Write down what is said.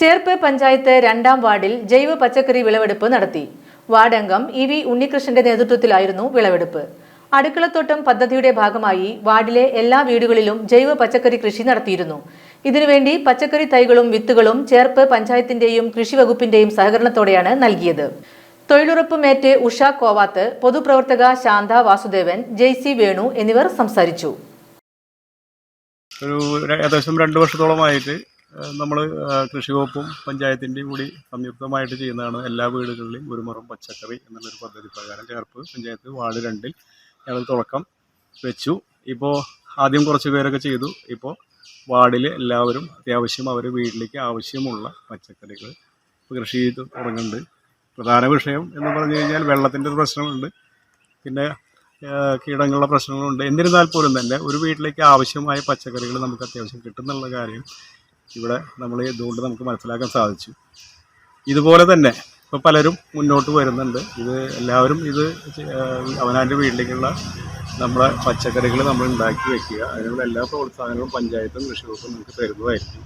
ചേർപ്പ് പഞ്ചായത്ത് രണ്ടാം വാർഡിൽ ജൈവ പച്ചക്കറി വിളവെടുപ്പ് നടത്തി. വാർഡ് അംഗം ഇ വി ഉണ്ണികൃഷ്ണന്റെ നേതൃത്വത്തിലായിരുന്നു വിളവെടുപ്പ്. അടുക്കളത്തോട്ടം പദ്ധതിയുടെ ഭാഗമായി വാർഡിലെ എല്ലാ വീടുകളിലും ജൈവ പച്ചക്കറി കൃഷി നടത്തിയിരുന്നു. ഇതിനുവേണ്ടി പച്ചക്കറി തൈകളും വിത്തുകളും ചേർപ്പ് പഞ്ചായത്തിന്റെയും കൃഷി വകുപ്പിന്റെയും സഹകരണത്തോടെയാണ് നൽകിയത്. തൊഴിലുറപ്പ് മേറ്റ് ഉഷ കോവാത്ത് പൊതുപ്രവർത്തക ശാന്ത വാസുദേവൻ ജെയ്സി വേണു എന്നിവർ സംസാരിച്ചു. ഒരു ഏകദേശം രണ്ട് വർഷത്തോളമായിട്ട് നമ്മൾ കൃഷി വകുപ്പും പഞ്ചായത്തിന്റെയും കൂടി സംയുക്തമായിട്ട് ചെയ്യുന്നതാണ് എല്ലാ വീടുകളിലും ഒരു മുറം പച്ചക്കറി എന്നുള്ളൊരു പദ്ധതി പ്രകാരം ചേർപ്പ് പഞ്ചായത്ത് വാർഡ് രണ്ടിൽ ഞങ്ങൾ തുടക്കം വെച്ചു. ഇപ്പോൾ ആദ്യം കുറച്ച് പേരൊക്കെ ചെയ്തു. ഇപ്പോൾ വാർഡിൽ എല്ലാവരും അത്യാവശ്യം അവർ വീട്ടിലേക്ക് ആവശ്യമുള്ള പച്ചക്കറികൾ കൃഷി ചെയ്ത് തുടങ്ങുന്നുണ്ട്. പ്രധാന വിഷയം എന്ന് പറഞ്ഞു കഴിഞ്ഞാൽ വെള്ളത്തിന്റെ ഒരു പ്രശ്നമുണ്ട്. പിന്നെ കീടങ്ങളുടെ പ്രശ്നങ്ങളുണ്ട്. എന്നിരുന്നാൽ പോലും തന്നെ ഒരു വീട്ടിലേക്ക് ആവശ്യമായ പച്ചക്കറികൾ നമുക്ക് അത്യാവശ്യം കിട്ടുന്നുള്ള കാര്യം ഇവിടെ നമ്മൾ ഇതുകൊണ്ട് നമുക്ക് മനസ്സിലാക്കാൻ സാധിച്ചു. ഇതുപോലെ തന്നെ ഇപ്പോൾ പലരും മുന്നോട്ട് വരുന്നുണ്ട്. ഇത് എല്ലാവരും ഇത് അവനാന്റെ വീട്ടിലേക്കുള്ള നമ്മളെ പച്ചക്കറികൾ നമ്മൾ ഉണ്ടാക്കി വെക്കുക. അതിനുള്ള എല്ലാ പ്രോത്സാഹനങ്ങളും പഞ്ചായത്തും കൃഷി വകുപ്പും നമുക്ക് തരുന്നതായിരിക്കും.